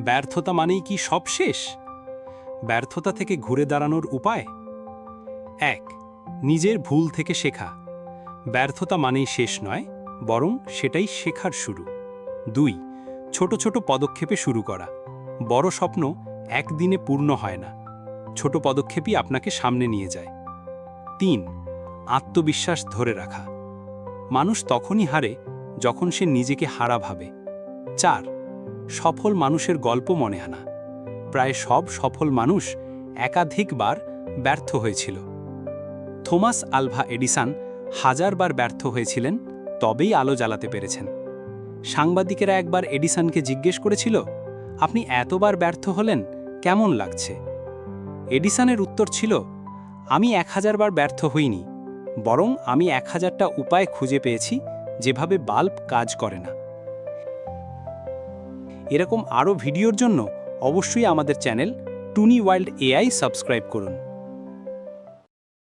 ব্যর্থতা মানেই কি সব শেষ? ব্যর্থতা থেকে ঘুরে দাঁড়ানোর উপায়? এক, নিজের ভুল থেকে শেখা। ব্যর্থতা মানেই শেষ নয়, বরং সেটাই শেখার শুরু। দুই, ছোট ছোট পদক্ষেপে শুরু করা। বড় স্বপ্ন একদিনে পূর্ণ হয় না। ছোট পদক্ষেপই আপনাকে সামনে নিয়ে যায়। তিন, আত্মবিশ্বাস ধরে রাখা। মানুষ তখনই হারে যখন সে নিজেকে হারা ভাবে। চার সফল মানুষের গল্প মনে আনা। প্রায় সব সফল মানুষ একাধিকবার ব্যর্থ হয়েছিল। থোমাস আলভা এডিসান হাজারবার ব্যর্থ হয়েছিলেন, তবেই আলো জ্বালাতে পেরেছেন। সাংবাদিকেরা একবার এডিসনকে জিজ্ঞেস করেছিল, আপনি এতবার ব্যর্থ হলেন, কেমন লাগছে? এডিসনের উত্তর ছিল, আমি এক হাজারবার ব্যর্থ হইনি, বরং আমি এক হাজারটা উপায় খুঁজে পেয়েছি, যেভাবে বাল্ব কাজ করে না। এরকম আরও ভিডিওর জন্য অবশ্যই আমাদের channel Tooni wild AI subscribe করুন।